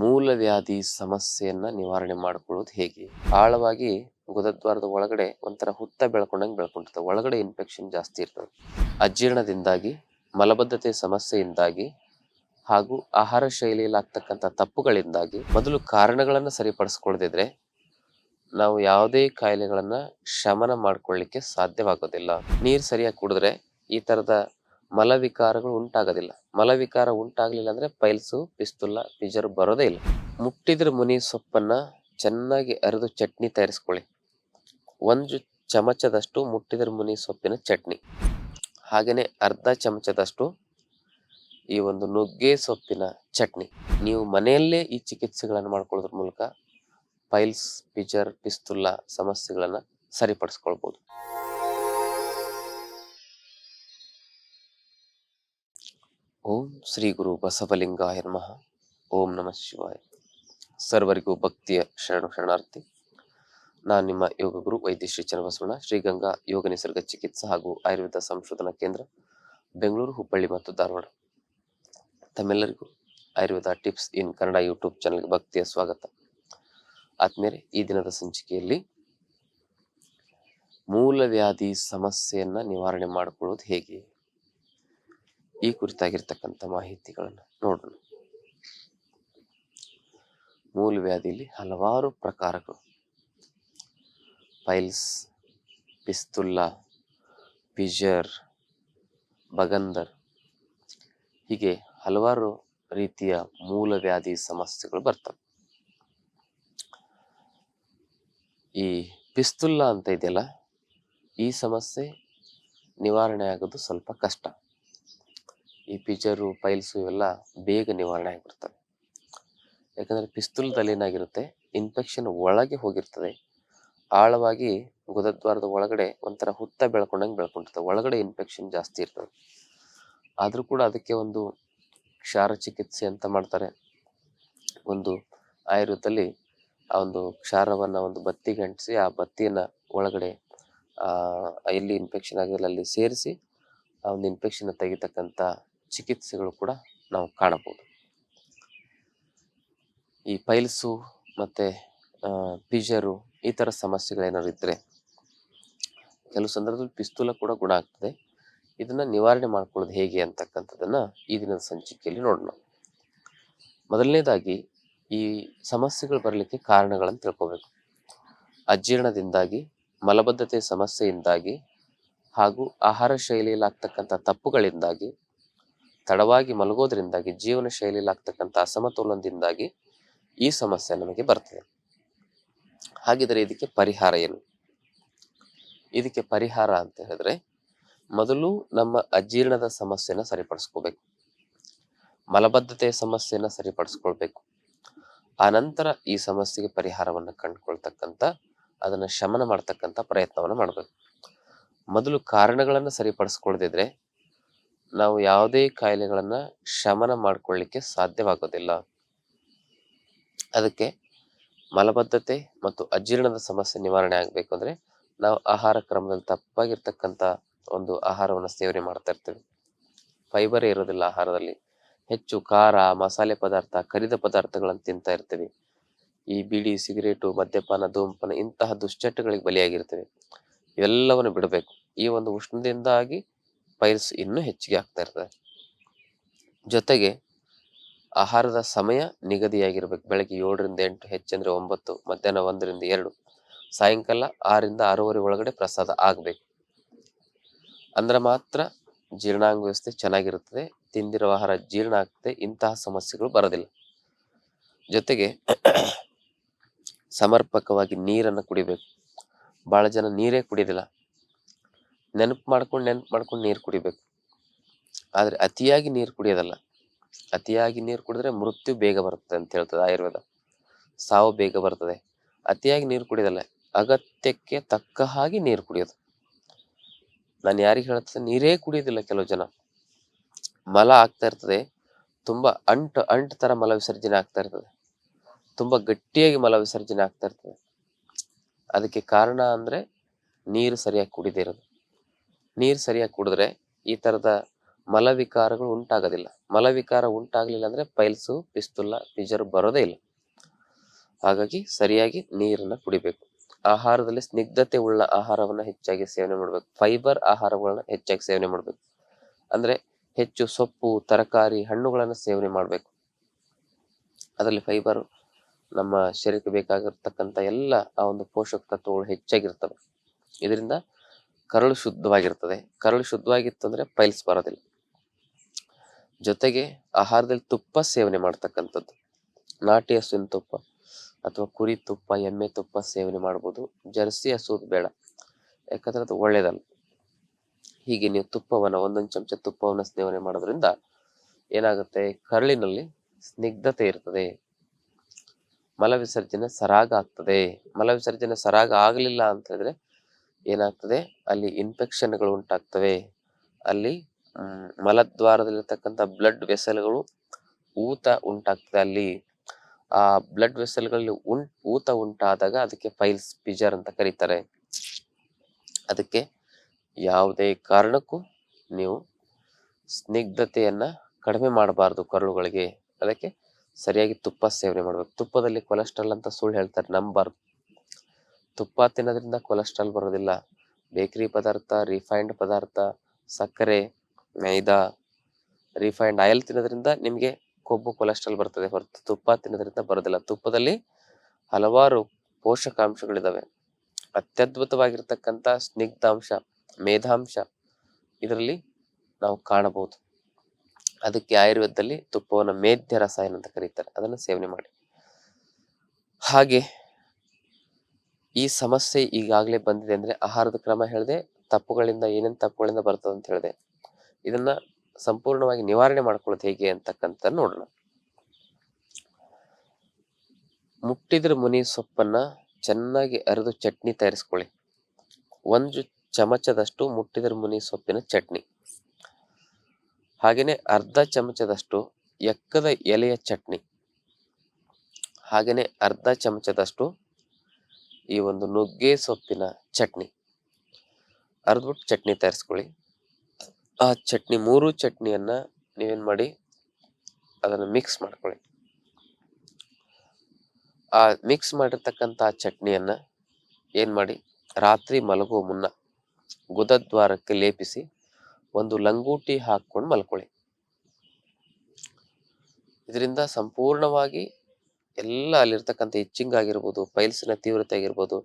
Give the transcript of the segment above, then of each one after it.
ಮೂಲವ್ಯಾಧಿ ಸಮಸ್ಯೆಯನ್ನ ನಿವಾರಣೆ ಮಾಡ್ಕೊಳ್ಳೋದು ಹೇಗೆ? ಆಳವಾಗಿ ಗುದದ್ವಾರದ ಒಳಗಡೆ ಒಂಥರ ಹುತ್ತ ಬೆಳ್ಕೊಂಡಂಗೆ ಬೆಳ್ಕೊಂಡಿರ್ತದೆ. ಒಳಗಡೆ ಇನ್ಫೆಕ್ಷನ್ ಜಾಸ್ತಿ ಇರ್ತದೆ. ಅಜೀರ್ಣದಿಂದಾಗಿ, ಮಲಬದ್ಧತೆ ಸಮಸ್ಯೆಯಿಂದಾಗಿ ಹಾಗೂ ಆಹಾರ ಶೈಲಿಯಲ್ಲಿ ಆಗ್ತಕ್ಕಂಥ ತಪ್ಪುಗಳಿಂದಾಗಿ ಮೊದಲು ಕಾರಣಗಳನ್ನು ಸರಿಪಡಿಸ್ಕೊಳ್ದಿದ್ರೆ ನಾವು ಯಾವುದೇ ಕಾಯಿಲೆಗಳನ್ನು ಶಮನ ಮಾಡ್ಕೊಳ್ಳಿಕ್ಕೆ ಸಾಧ್ಯವಾಗೋದಿಲ್ಲ. ನೀರು ಸರಿಯಾಗಿ ಕುಡಿದ್ರೆ ಈ ಥರದ ಮಲವಿಕಾರಗಳು ಉಂಟಾಗೋದಿಲ್ಲ. ಮಲವಿಕಾರ ಉಂಟಾಗ್ಲಿಲ್ಲ ಅಂದ್ರೆ ಪೈಲ್ಸು ಪಿಸ್ತುಲ್ಲ ಪಿಜರ್ ಬರೋದೇ ಇಲ್ಲ. ಮುಟ್ಟಿದ್ರ ಮುನಿ ಸೊಪ್ಪನ್ನ ಚೆನ್ನಾಗಿ ಅರೆದು ಚಟ್ನಿ ತಯಾರಿಸ್ಕೊಳ್ಳಿ. ಒಂದು ಚಮಚದಷ್ಟು ಮುಟ್ಟಿದ್ರ ಮುನಿ ಸೊಪ್ಪಿನ ಚಟ್ನಿ. ಹಾಗೇನೆ ಅರ್ಧ ಚಮಚದಷ್ಟು ಈ ಒಂದು ನುಗ್ಗೆ ಸೊಪ್ಪಿನ ಚಟ್ನಿ. ನೀವು ಮನೆಯಲ್ಲೇ ಈ ಚಿಕಿತ್ಸೆಗಳನ್ನು ಮಾಡ್ಕೊಳ್ಳೋದ್ರ ಮೂಲಕ ಪೈಲ್ಸ್, ಪಿಜರ್ ಪಿಸ್ತುಲ್ಲ ಸಮಸ್ಯೆಗಳನ್ನು ಸರಿಪಡಿಸ್ಕೊಳ್ಬಹುದು ಓಂ ಶ್ರೀ ಗುರು ಬಸವಲಿಂಗಾಯ ನಮಃ. ಓಂ ನಮಃ ಶಿವಾಯ. ಸರ್ವರಿಗೂ ಭಕ್ತಿಯ ಶರಣು ಶರಣಾರ್ಥಿ. ನಾನು ನಿಮ್ಮ ಯೋಗ ಗುರು ವೈದ್ಯ ಶ್ರೀ ಚನ್ನಬಸವಣ್ಣ, ಶ್ರೀಗಂಗಾ ಯೋಗ ನಿಸರ್ಗ ಚಿಕಿತ್ಸಾ ಹಾಗೂ ಆಯುರ್ವೇದ ಸಂಶೋಧನಾ ಕೇಂದ್ರ, ಬೆಂಗಳೂರು, ಹುಬ್ಬಳ್ಳಿ ಮತ್ತು ಧಾರವಾಡ. ತಮ್ಮೆಲ್ಲರಿಗೂ Ayurveda tips in Kannada YouTube ಚಾನಲ್ಗೆ ಭಕ್ತಿಯ ಸ್ವಾಗತ. ಆದ್ಮೇಲೆ ಈ ದಿನದ ಸಂಚಿಕೆಯಲ್ಲಿ ಮೂಲವ್ಯಾಧಿ ಸಮಸ್ಯೆಯನ್ನು ನಿವಾರಣೆ ಮಾಡಿಕೊಳ್ಳೋದು ಹೇಗೆ? ಈ ಕುರಿತಾಗಿರ್ತಕ್ಕಂಥ ಮಾಹಿತಿಗಳನ್ನು ನೋಡೋಣ. ಮೂಲವ್ಯಾಧಿಯಲ್ಲಿ ಹಲವಾರು ಪ್ರಕಾರಗಳು. ಪೈಲ್ಸ್, ಪಿಸ್ತುಲ್ಲ, ಪಿಜರ್, ಬಗಂದರ್ ಹೀಗೆ ಹಲವಾರು ರೀತಿಯ ಮೂಲವ್ಯಾಧಿ ಸಮಸ್ಯೆಗಳು ಬರ್ತವೆ. ಈ ಪಿಸ್ತುಲ್ಲ ಅಂತ ಇದೆಯಲ್ಲ, ಈ ಸಮಸ್ಯೆ ನಿವಾರಣೆ ಆಗೋದು ಸ್ವಲ್ಪ ಕಷ್ಟ. ಈ ಪಿಜರು ಫೈಲ್ಸು ಇವೆಲ್ಲ ಬೇಗ ನಿವಾರಣೆ ಆಗಿಬಿಡ್ತವೆ. ಯಾಕಂದರೆ ಪಿಸ್ತೂಲ್ದಲ್ಲಿ ಏನಾಗಿರುತ್ತೆ ಇನ್ಫೆಕ್ಷನ್ ಒಳಗೆ ಹೋಗಿರ್ತದೆ. ಆಳವಾಗಿ ಗುದದ್ವಾರದ ಒಳಗಡೆ ಒಂಥರ ಹುತ್ತ ಬೆಳ್ಕೊಂಡಂಗೆ ಬೆಳ್ಕೊಂಡಿರ್ತದೆ. ಒಳಗಡೆ ಇನ್ಫೆಕ್ಷನ್ ಜಾಸ್ತಿ ಇರ್ತದೆ. ಆದರೂ ಕೂಡ ಅದಕ್ಕೆ ಒಂದು ಕ್ಷಾರ ಚಿಕಿತ್ಸೆ ಅಂತ ಮಾಡ್ತಾರೆ. ಒಂದು ಆಯುರ್ವೇದದಲ್ಲಿ ಆ ಒಂದು ಕ್ಷಾರವನ್ನು ಒಂದು ಬತ್ತಿಗೆ ಅಂಟಿಸಿ ಆ ಬತ್ತಿಯನ್ನು ಒಳಗಡೆ ಎಲ್ಲಿ ಇನ್ಫೆಕ್ಷನ್ ಆಗಿರಲ್ಲ ಅಲ್ಲಿ ಸೇರಿಸಿ ಆ ಒಂದು ಇನ್ಫೆಕ್ಷನ್ ತೆಗಿತಕ್ಕಂಥ ಚಿಕಿತ್ಸೆಗಳು ಕೂಡ ನಾವು ಕಾಣಬಹುದು ಈ ಪೈಲ್ಸು ಮತ್ತೆ ಪಿಜರು ಈ ಥರ ಸಮಸ್ಯೆಗಳೇನಾದ್ರು ಇದ್ರೆ ಕೆಲವು ಸಂದರ್ಭದಲ್ಲಿ ಪಿಸ್ತೂಲ ಕೂಡ ಗುಣ ಆಗ್ತದೆ. ಇದನ್ನ ನಿವಾರಣೆ ಮಾಡ್ಕೊಳ್ಳೋದು ಹೇಗೆ ಅಂತಕ್ಕಂಥದ್ದನ್ನು ಈ ದಿನದ ಸಂಚಿಕೆಯಲ್ಲಿ ನೋಡೋಣ. ಮೊದಲನೇದಾಗಿ ಈ ಸಮಸ್ಯೆಗಳು ಬರಲಿಕ್ಕೆ ಕಾರಣಗಳನ್ನು ತಿಳ್ಕೊಬೇಕು. ಅಜೀರ್ಣದಿಂದಾಗಿ ಮಲಬದ್ಧತೆ ಸಮಸ್ಯೆಯಿಂದಾಗಿ ಹಾಗೂ ಆಹಾರ ಶೈಲಿಯಲ್ಲಿ ಆಗ್ತಕ್ಕಂಥ ತಪ್ಪುಗಳಿಂದಾಗಿ ತಡವಾಗಿ ಮಲಗೋದ್ರಿಂದಾಗಿ ಜೀವನ ಶೈಲಿಯಲ್ಲಿ ಆಗ್ತಕ್ಕಂಥ ಅಸಮತೋಲನದಿಂದಾಗಿ ಈ ಸಮಸ್ಯೆ ನಮಗೆ ಬರ್ತದೆ. ಹಾಗಿದ್ರೆ ಇದಕ್ಕೆ ಪರಿಹಾರ ಏನು? ಇದಕ್ಕೆ ಪರಿಹಾರ ಅಂತ ಹೇಳಿದ್ರೆ ಮೊದಲು ನಮ್ಮ ಅಜೀರ್ಣದ ಸಮಸ್ಯೆನ ಸರಿಪಡಿಸ್ಕೋಬೇಕು. ಮಲಬದ್ಧತೆಯ ಸಮಸ್ಯೆನ ಸರಿಪಡಿಸ್ಕೊಳ್ಬೇಕು. ಆ ನಂತರ ಈ ಸಮಸ್ಯೆಗೆ ಪರಿಹಾರವನ್ನು ಕಂಡುಕೊಳ್ತಕ್ಕಂಥ, ಅದನ್ನ ಶಮನ ಮಾಡ್ತಕ್ಕಂಥ ಪ್ರಯತ್ನವನ್ನು ಮಾಡಬೇಕು. ಮೊದಲು ಕಾರಣಗಳನ್ನು ಸರಿಪಡಿಸ್ಕೊಳ್ದಿದ್ರೆ ನಾವು ಯಾವುದೇ ಕಾಯಿಲೆಗಳನ್ನ ಶಮನ ಮಾಡ್ಕೊಳ್ಳಿಕ್ಕೆ ಸಾಧ್ಯವಾಗೋದಿಲ್ಲ. ಅದಕ್ಕೆ ಮಲಬದ್ಧತೆ ಮತ್ತು ಅಜೀರ್ಣದ ಸಮಸ್ಯೆ ನಿವಾರಣೆ ಆಗಬೇಕು ಅಂದ್ರೆ ನಾವು ಆಹಾರ ಕ್ರಮದಲ್ಲಿ ತಪ್ಪಾಗಿರ್ತಕ್ಕಂಥ ಒಂದು ಆಹಾರವನ್ನು ಸೇವನೆ ಮಾಡ್ತಾ ಇರ್ತೀವಿ. ಫೈಬರ್ ಇರೋದಿಲ್ಲ ಆಹಾರದಲ್ಲಿ. ಹೆಚ್ಚು ಖಾರ, ಮಸಾಲೆ ಪದಾರ್ಥ ಕರಿದ ಪದಾರ್ಥಗಳನ್ನು ತಿಂತಾ ಇರ್ತೀವಿ. ಈ ಬಿಡಿ, ಸಿಗರೇಟು, ಮದ್ಯಪಾನ, ಧೂಮಪಾನ ಇಂತಹ ದುಶ್ಚಟಗಳಿಗೆ ಬಲಿಯಾಗಿರ್ತೇವೆ. ಇವೆಲ್ಲವನ್ನು ಬಿಡಬೇಕು. ಈ ಒಂದು ಉಷ್ಣದಿಂದಾಗಿ ಪೈಲ್ಸ್ ಇನ್ನೂ ಹೆಚ್ಚಿಗೆ ಆಗ್ತಾ ಇರ್ತದೆ. ಜೊತೆಗೆ ಆಹಾರದ ಸಮಯ ನಿಗದಿಯಾಗಿರ್ಬೇಕು. ಬೆಳಗ್ಗೆ ಏಳರಿಂದ ಎಂಟು, ಹೆಚ್ಚಂದ್ರೆ ಒಂಬತ್ತು, ಮಧ್ಯಾಹ್ನ ಒಂದರಿಂದ ಎರಡು, ಸಾಯಂಕಾಲ ಆರಿಂದ ಆರೂವರೆ ಒಳಗಡೆ ಪ್ರಸಾದ ಆಗಬೇಕು. ಅಂದ್ರೆ ಮಾತ್ರ ಜೀರ್ಣಾಂಗ ವ್ಯವಸ್ಥೆ ಚೆನ್ನಾಗಿರುತ್ತದೆ. ತಿಂದಿರೋ ಆಹಾರ ಜೀರ್ಣ ಆಗ್ತದೆ. ಇಂತಹ ಸಮಸ್ಯೆಗಳು ಬರೋದಿಲ್ಲ. ಜೊತೆಗೆ ಸಮರ್ಪಕವಾಗಿ ನೀರನ್ನು ಕುಡಿಬೇಕು. ಭಾಳ ಜನ ನೀರೇ ಕುಡಿಯೋದಿಲ್ಲ ನೆನಪು ಮಾಡ್ಕೊಂಡು ನೆನಪು ಮಾಡ್ಕೊಂಡು ನೀರು ಕುಡಿಬೇಕು. ಆದರೆ ಅತಿಯಾಗಿ ನೀರು ಕುಡಿಯೋದಲ್ಲ. ಅತಿಯಾಗಿ ನೀರು ಕುಡಿದ್ರೆ ಮೃತ್ಯು ಬೇಗ ಬರ್ತದೆ ಅಂತ ಹೇಳ್ತದೆ ಆಯುರ್ವೇದ. ಸಾವು ಬೇಗ ಬರ್ತದೆ. ಅತಿಯಾಗಿ ನೀರು ಕುಡಿಯೋದಲ್ಲ ಅಗತ್ಯಕ್ಕೆ ತಕ್ಕ ಹಾಗೆ ನೀರು ಕುಡಿಯೋದು. ನಾನು ಯಾರಿಗೆ ಹೇಳ್ತದೆ ನೀರೇ ಕುಡಿಯೋದಿಲ್ಲ ಕೆಲವು ಜನ. ಮಲ ಆಗ್ತಾ ಇರ್ತದೆ. ತುಂಬ ಅಂಟು ಅಂಟು ಥರ ಮಲ ವಿಸರ್ಜನೆ ಆಗ್ತಾ ಇರ್ತದೆ. ತುಂಬ ಗಟ್ಟಿಯಾಗಿ ಮಲ ವಿಸರ್ಜನೆ ಆಗ್ತಾ ಇರ್ತದೆ. ಅದಕ್ಕೆ ಕಾರಣ ಅಂದರೆ ನೀರು ಸರಿಯಾಗಿ ಕುಡಿದೇ ಇರೋದು. ನೀರು ಸರಿಯಾಗಿ ಕುಡಿದ್ರೆ ಈ ಥರದ ಮಲವಿಕಾರಗಳು ಉಂಟಾಗೋದಿಲ್ಲ. ಮಲವಿಕಾರ ಉಂಟಾಗಲಿಲ್ಲ ಅಂದ್ರೆ ಪೈಲ್ಸು ಪಿಸ್ತುಲ್ಲ ಪಿಜರ್ ಬರೋದೇ ಇಲ್ಲ. ಹಾಗಾಗಿ ಸರಿಯಾಗಿ ನೀರನ್ನು ಕುಡಿಬೇಕು. ಆಹಾರದಲ್ಲಿ ಸ್ನಿಗ್ಧತೆ ಉಳ್ಳ ಆಹಾರವನ್ನ ಹೆಚ್ಚಾಗಿ ಸೇವನೆ ಮಾಡಬೇಕು. ಫೈಬರ್ ಆಹಾರಗಳನ್ನ ಹೆಚ್ಚಾಗಿ ಸೇವನೆ ಮಾಡಬೇಕು. ಅಂದರೆ ಹೆಚ್ಚು ಸೊಪ್ಪು, ತರಕಾರಿ, ಹಣ್ಣುಗಳನ್ನು ಸೇವನೆ ಮಾಡಬೇಕು. ಅದರಲ್ಲಿ ಫೈಬರ್ ನಮ್ಮ ಶರೀರಕ್ಕೆ ಬೇಕಾಗಿರ್ತಕ್ಕಂಥ ಎಲ್ಲ ಆ ಒಂದು ಪೋಷಕ ತತ್ವಗಳು ಹೆಚ್ಚಾಗಿರ್ತವೆ. ಇದರಿಂದ ಕರಳು ಶುದ್ಧವಾಗಿರ್ತದೆ. ಕರಳು ಶುದ್ಧವಾಗಿತ್ತು ಅಂದರೆ ಪೈಲ್ಸ್ ಬರೋದಿಲ್ಲ. ಜೊತೆಗೆ ಆಹಾರದಲ್ಲಿ ತುಪ್ಪ ಸೇವನೆ ಮಾಡ್ತಕ್ಕಂಥದ್ದು. ನಾಟಿ ಹಸುವಿನ ತುಪ್ಪ ಅಥವಾ ಕುರಿ ತುಪ್ಪ, ಎಮ್ಮೆ ತುಪ್ಪ ಸೇವನೆ ಮಾಡ್ಬೋದು. ಜರ್ಸಿ ಹಸುವುದು ಬೇಡ. ಯಾಕಂದ್ರೆ ಅದು ಒಳ್ಳೇದಲ್ಲ. ಹೀಗೆ ನೀವು ತುಪ್ಪವನ್ನು, ಒಂದೊಂದು ಚಮಚ ತುಪ್ಪವನ್ನು ಸೇವನೆ ಮಾಡೋದ್ರಿಂದ ಏನಾಗುತ್ತೆ? ಕರಳಿನಲ್ಲಿ ಸ್ನಿಗ್ಧತೆ ಇರ್ತದೆ. ಮಲವಿಸರ್ಜನೆ ಸರಾಗ ಆಗ್ತದೆ. ಮಲವಿಸರ್ಜನೆ ಸರಾಗ ಆಗಲಿಲ್ಲ ಅಂತ ಹೇಳಿದ್ರೆ ಏನಾಗ್ತದೆ? ಅಲ್ಲಿ ಇನ್ಫೆಕ್ಷನ್ಗಳು ಉಂಟಾಗ್ತವೆ. ಅಲ್ಲಿ ಮಲದ್ವಾರದಲ್ಲಿರ್ತಕ್ಕಂಥ ಬ್ಲಡ್ ವೆಸಲ್ಗಳು ಊತ ಉಂಟಾಗ್ತದೆ ಅಲ್ಲಿ. ಆ ಬ್ಲಡ್ ವೆಸಲ್ಗಳಲ್ಲಿ ಉಂ, ಊತ ಉಂಟಾದಾಗ ಅದಕ್ಕೆ ಫೈಲ್ಸ್ ಪಿಜರ್ ಅಂತ ಕರೀತಾರೆ. ಅದಕ್ಕೆ ಯಾವುದೇ ಕಾರಣಕ್ಕೂ ನೀವು ಸ್ನಿಗ್ಧತೆಯನ್ನ ಕಡಿಮೆ ಮಾಡಬಾರ್ದು ಕರುಳುಗಳಿಗೆ. ಅದಕ್ಕೆ ಸರಿಯಾಗಿ ತುಪ್ಪ ಸೇವನೆ ಮಾಡಬೇಕು. ತುಪ್ಪದಲ್ಲಿ ಕೊಲೆಸ್ಟ್ರಾಲ್ ಅಂತ ಸುಳ್ಳು ಹೇಳ್ತಾರೆ. ನಂಬಾರ್ದು ತುಪ್ಪ ತಿನ್ನೋದ್ರಿಂದ ಕೊಲೆಸ್ಟ್ರಾಲ್ ಬರೋದಿಲ್ಲ. ಬೇಕರಿ ಪದಾರ್ಥ ರಿಫೈನ್ಡ್ ಪದಾರ್ಥ, ಸಕ್ಕರೆ, ಮೈದಾ ರಿಫೈನ್ಡ್ ಆಯಿಲ್ ತಿನ್ನೋದ್ರಿಂದ ನಿಮಗೆ ಕೊಬ್ಬು ಕೊಲೆಸ್ಟ್ರಾಲ್ ಬರ್ತದೆ ಹೊರತು ತುಪ್ಪ ತಿನ್ನೋದ್ರಿಂದ ಬರೋದಿಲ್ಲ. ತುಪ್ಪದಲ್ಲಿ ಹಲವಾರು ಪೋಷಕಾಂಶಗಳಿದ್ದಾವೆ ಅತ್ಯದ್ಭುತವಾಗಿರ್ತಕ್ಕಂಥ ಸ್ನಿಗ್ಧಾಂಶ, ಮೇಧಾಂಶ ಇದರಲ್ಲಿ ನಾವು ಕಾಣಬಹುದು. ಅದಕ್ಕೆ ಆಯುರ್ವೇದದಲ್ಲಿ ತುಪ್ಪವನ್ನು ಮೇಧ್ಯ ರಸಾಯನ ಅಂತ ಕರೀತಾರೆ. ಅದನ್ನು ಸೇವನೆ ಮಾಡಿ. ಹಾಗೆ ಈ ಸಮಸ್ಯೆ ಈಗಾಗಲೇ ಬಂದಿದೆ ಅಂದ್ರೆ ಆಹಾರದ ಕ್ರಮ ಹೇಳಿದೆ, ತಪ್ಪುಗಳಿಂದ ಏನೇನು ತಪ್ಪುಗಳಿಂದ ಬರ್ತದೆ ಅಂತ ಹೇಳಿದೆ. ಇದನ್ನ ಸಂಪೂರ್ಣವಾಗಿ ನಿವಾರಣೆ ಮಾಡ್ಕೊಳ್ಳೋದು ಹೇಗೆ ಅಂತಕ್ಕಂಥ ನೋಡೋಣ. ಮುಟ್ಟಿದ್ರ ಮುನಿ ಸೊಪ್ಪನ್ನ ಚೆನ್ನಾಗಿ ಅರೆದು ಚಟ್ನಿ ತಯಾರಿಸ್ಕೊಳ್ಳಿ. ಒಂದು ಚಮಚದಷ್ಟು ಮುಟ್ಟಿದ್ರ ಮುನಿ ಸೊಪ್ಪಿನ ಚಟ್ನಿ. ಹಾಗೆಯೇ ಅರ್ಧ ಚಮಚದಷ್ಟು ಎಕ್ಕದ ಎಲೆಯ ಚಟ್ನಿ. ಹಾಗೆಯೇ ಅರ್ಧ ಚಮಚದಷ್ಟು ಈ ಒಂದು ನುಗ್ಗೆ ಸೊಪ್ಪಿನ ಚಟ್ನಿ. ಅರ್ದ್ಬಿಟ್ಟು ಚಟ್ನಿ ತಯಾರಿಸ್ಕೊಳ್ಳಿ. ಆ ಚಟ್ನಿ, ಮೂರು ಚಟ್ನಿಯನ್ನ ನೀವೇನ್ ಮಾಡಿ, ಅದನ್ನ ಮಿಕ್ಸ್ ಮಾಡ್ಕೊಳ್ಳಿ. ಆ ಮಿಕ್ಸ್ ಮಾಡಿರ್ತಕ್ಕಂಥ ಚಟ್ನಿಯನ್ನ ಏನು ಮಾಡಿ, ರಾತ್ರಿ ಮಲಗುವ ಮುನ್ನ ಗುದದ್ವಾರಕ್ಕೆ ಲೇಪಿಸಿ ಒಂದು ಲಂಗೂಟಿ ಹಾಕ್ಕೊಂಡು ಮಲ್ಕೊಳ್ಳಿ. ಇದರಿಂದ ಸಂಪೂರ್ಣವಾಗಿ ಎಲ್ಲ ಅಲ್ಲಿರ್ತಕ್ಕಂಥ ಇಚ್ಚಿಂಗ್ ಆಗಿರ್ಬೋದು ಪೈಲ್ಸಿನ ತೀವ್ರತೆ ಆಗಿರ್ಬೋದು,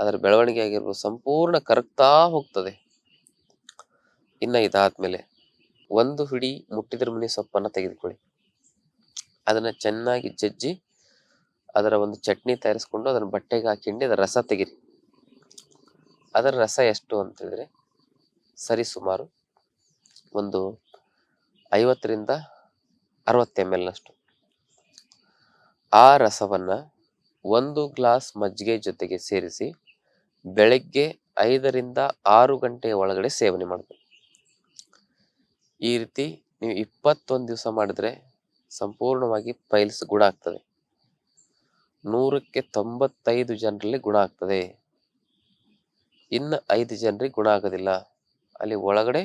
ಅದರ ಬೆಳವಣಿಗೆ ಆಗಿರ್ಬೋದು ಸಂಪೂರ್ಣ ಕರಗ್ತಾ ಹೋಗ್ತದೆ. ಇನ್ನ ಇದಾದ್ಮೇಲೆ ಒಂದು ಹಿಡಿ ಮುಟ್ಟಿದ್ರ ಮನೆ ಸೊಪ್ಪನ್ನು ತೆಗೆದುಕೊಳ್ಳಿ. ಅದನ್ನು ಚೆನ್ನಾಗಿ ಜಜ್ಜಿ ಅದರ ಒಂದು ಚಟ್ನಿ ತಯಾರಿಸ್ಕೊಂಡು ಅದನ್ನು ಬಟ್ಟೆಗೆ ಹಾಕಿಂಡಿ ಅದರ ರಸ ತೆಗಿರಿ. ಅದರ ರಸ ಎಷ್ಟು ಅಂತ ಸರಿ ಸುಮಾರು ಒಂದು ಐವತ್ತರಿಂದ ಅರವತ್ತು ಎಂ ಎಲ್ ನಷ್ಟು. ಆ ರಸವನ್ನು ಒಂದು ಗ್ಲಾಸ್ ಮಜ್ಜಿಗೆ ಜೊತೆಗೆ ಸೇರಿಸಿ ಬೆಳಗ್ಗೆ ಐದರಿಂದ ಆರು ಗಂಟೆಯ ಒಳಗಡೆ ಸೇವನೆ ಮಾಡಬೇಕು. ಈ ರೀತಿ ನೀವು ಇಪ್ಪತ್ತೊಂದು ದಿವಸ ಮಾಡಿದ್ರೆ ಸಂಪೂರ್ಣವಾಗಿ ಪೈಲ್ಸ್ ಗುಣ ಆಗ್ತದೆ. ನೂರಕ್ಕೆ ತೊಂಬತ್ತೈದು ಜನರಲ್ಲಿ ಗುಣ ಆಗ್ತದೆ. ಇನ್ನು ಐದು ಜನರಿಗೆ ಗುಣ ಆಗೋದಿಲ್ಲ. ಅಲ್ಲಿ ಒಳಗಡೆ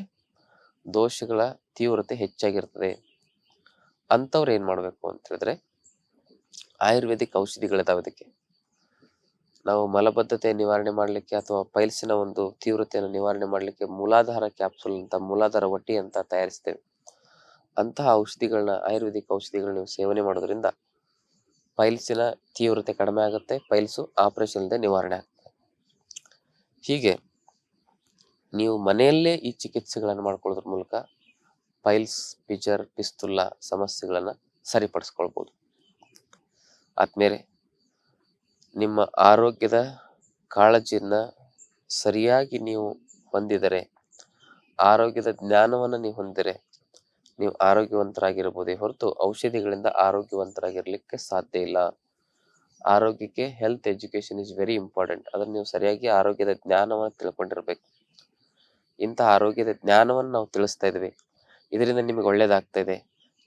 ದೋಷಗಳ ತೀವ್ರತೆ ಹೆಚ್ಚಾಗಿರ್ತದೆ. ಅಂಥವ್ರು ಏನು ಮಾಡಬೇಕು ಅಂತ ಹೇಳಿದ್ರೆ ಆಯುರ್ವೇದಿಕ್ ಔಷಧಿಗಳಿದಾವೆ ಅದಕ್ಕೆ. ನಾವು ಮಲಬದ್ಧತೆ ನಿವಾರಣೆ ಮಾಡಲಿಕ್ಕೆ ಅಥವಾ ಪೈಲ್ಸಿನ ಒಂದು ತೀವ್ರತೆಯನ್ನು ನಿವಾರಣೆ ಮಾಡಲಿಕ್ಕೆ ಮೂಲಾಧಾರ ಕ್ಯಾಪ್ಸುಲ್ ಅಂತ, ಮೂಲಾಧಾರ ಒಟ್ಟಿ ಅಂತ ತಯಾರಿಸ್ತೇವೆ. ಅಂತಹ ಔಷಧಿಗಳನ್ನ, ಆಯುರ್ವೇದಿಕ್ ಔಷಧಿಗಳನ್ನ ನೀವು ಸೇವನೆ ಮಾಡೋದ್ರಿಂದ ಪೈಲ್ಸಿನ ತೀವ್ರತೆ ಕಡಿಮೆ ಆಗುತ್ತೆ, ಪೈಲ್ಸು ಆಪರೇಷನ್ ನಿವಾರಣೆ ಆಗುತ್ತೆ ಹೀಗೆ ನೀವು ಮನೆಯಲ್ಲೇ ಈ ಚಿಕಿತ್ಸೆಗಳನ್ನು ಮಾಡ್ಕೊಳ್ಳೋದ್ರ ಮೂಲಕ ಪೈಲ್ಸ್, ಪಿಜರ್ ಪಿಸ್ತುಲ್ಲ ಸಮಸ್ಯೆಗಳನ್ನು ಸರಿಪಡಿಸ್ಕೊಳ್ಬೋದು. ಆದ್ಮೇಲೆ ನಿಮ್ಮ ಆರೋಗ್ಯದ ಕಾಳಜಿಯನ್ನು ಸರಿಯಾಗಿ ನೀವು ಹೊಂದಿದರೆ, ಆರೋಗ್ಯದ ಜ್ಞಾನವನ್ನು ನೀವು ಹೊಂದಿದರೆ ನೀವು ಆರೋಗ್ಯವಂತರಾಗಿರ್ಬೋದೇ ಹೊರತು ಔಷಧಿಗಳಿಂದ ಆರೋಗ್ಯವಂತರಾಗಿರಲಿಕ್ಕೆ ಸಾಧ್ಯ ಇಲ್ಲ. ಆರೋಗ್ಯಕ್ಕೆ health education is very important ಅದನ್ನ ನೀವು ಸರಿಯಾಗಿ ಆರೋಗ್ಯದ ಜ್ಞಾನವನ್ನು ತಿಳ್ಕೊಂಡಿರ್ಬೇಕು. ಇಂಥ ಆರೋಗ್ಯದ ಜ್ಞಾನವನ್ನು ನಾವು ತಿಳಿಸ್ತಾ ಇದ್ವಿ. ಇದರಿಂದ ನಿಮಗೆ ಒಳ್ಳೇದಾಗ್ತಾ ಇದೆ.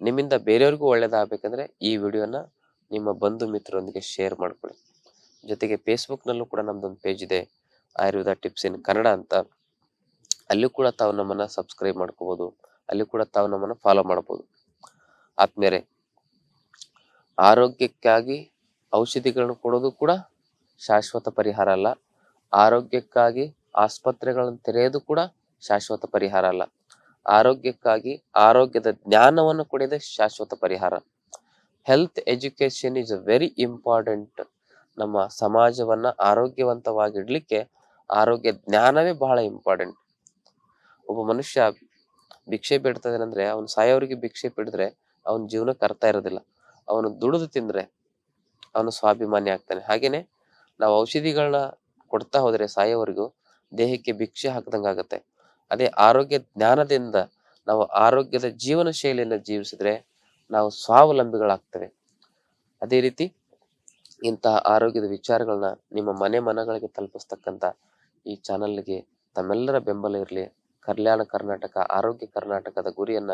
ನಿಮ್ಮಿಂದ ಬೇರೆಯವ್ರಿಗೂ ಒಳ್ಳೇದಾಗಬೇಕಂದ್ರೆ ಈ ವಿಡಿಯೋನ ನಿಮ್ಮ ಬಂಧು ಮಿತ್ರರೊಂದಿಗೆ ಶೇರ್ ಮಾಡ್ಕೊಳ್ಳಿ. ಜೊತೆಗೆ ಫೇಸ್ಬುಕ್ನಲ್ಲೂ ಕೂಡ ನಮ್ದೊಂದು ಪೇಜ್ ಇದೆ, ಆಯುರ್ವೇದ ಟಿಪ್ಸ್ ಇನ್ ಕನ್ನಡ ಅಂತ. ಅಲ್ಲೂ ಕೂಡ ತಾವು ನಮ್ಮನ್ನ ಸಬ್ಸ್ಕ್ರೈಬ್ ಮಾಡ್ಕೋಬೋದು, ಅಲ್ಲಿ ಕೂಡ ತಾವು ನಮ್ಮನ್ನು ಫಾಲೋ ಮಾಡಬಹುದು ಆದ್ಮೇಲೆ ಆರೋಗ್ಯಕ್ಕಾಗಿ ಔಷಧಿಗಳನ್ನು ಕೊಡೋದು ಕೂಡ ಶಾಶ್ವತ ಪರಿಹಾರ ಅಲ್ಲ. ಆರೋಗ್ಯಕ್ಕಾಗಿ ಆಸ್ಪತ್ರೆಗಳನ್ನು ತೆರೆಯೋದು ಕೂಡ ಶಾಶ್ವತ ಪರಿಹಾರ ಅಲ್ಲ. ಆರೋಗ್ಯಕ್ಕಾಗಿ ಆರೋಗ್ಯದ ಜ್ಞಾನವನ್ನು ಕೊಡೋದೇ ಶಾಶ್ವತ ಪರಿಹಾರ. Health education is very important ನಮ್ಮ ಸಮಾಜವನ್ನ ಆರೋಗ್ಯವಂತವಾಗಿಡ್ಲಿಕ್ಕೆ ಆರೋಗ್ಯ ಜ್ಞಾನವೇ ಬಹಳ ಇಂಪಾರ್ಟೆಂಟ್ ಒಬ್ಬ ಮನುಷ್ಯ ಭಿಕ್ಷೆ ಬೇಡ್ತದೇನಂದ್ರೆ ಅವನು ಸಾಯೋರಿಗೆ ಭಿಕ್ಷೆ ಬಿಡಿದ್ರೆ ಅವನ ಜೀವನಕ್ಕೆ ಅರ್ಥ ಇರೋದಿಲ್ಲ. ಅವನು ದುಡಿದು ತಿಂದ್ರೆ ಅವನು ಸ್ವಾಭಿಮಾನಿ ಆಗ್ತಾನೆ. ಹಾಗೇನೆ ನಾವು ಔಷಧಿಗಳನ್ನ ಕೊಡ್ತಾ ಹೋದ್ರೆ ಸಾಯೋವರೆಗೂ ದೇಹಕ್ಕೆ ಭಿಕ್ಷೆ ಹಾಕ್ದಂಗಾಗತ್ತೆ ಅದೇ ಆರೋಗ್ಯ ಜ್ಞಾನದಿಂದ ನಾವು ಆರೋಗ್ಯದ ಜೀವನ ಶೈಲಿಯನ್ನು ಜೀವಿಸಿದ್ರೆ ನಾವು ಸ್ವಾವಲಂಬಿಗಳಾಗ್ತೇವೆ. ಅದೇ ರೀತಿ ಇಂತಹ ಆರೋಗ್ಯದ ವಿಚಾರಗಳನ್ನ ನಿಮ್ಮ ಮನೆ ಮನಗಳಿಗೆ ತಲುಪಿಸ್ತಕ್ಕಂಥ ಈ ಚಾನಲ್ಗೆ ತಮ್ಮೆಲ್ಲರ ಬೆಂಬಲ ಇರಲಿ. ಕಲ್ಯಾಣ ಕರ್ನಾಟಕ, ಆರೋಗ್ಯ ಕರ್ನಾಟಕದ ಗುರಿಯನ್ನ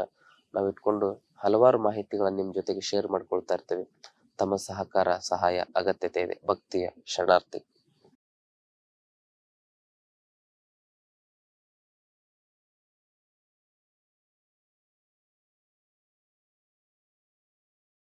ನಾವು ಇಟ್ಕೊಂಡು ಹಲವಾರು ಮಾಹಿತಿಗಳನ್ನ ನಿಮ್ಮ ಜೊತೆಗೆ ಶೇರ್ ಮಾಡ್ಕೊಳ್ತಾ ಇರ್ತೇವೆ. ತಮ್ಮ ಸಹಕಾರ, ಸಹಾಯ, ಅಗತ್ಯತೆ ಇದೆ. ಭಕ್ತಿಯ ಶರಣಾರ್ಥಿ.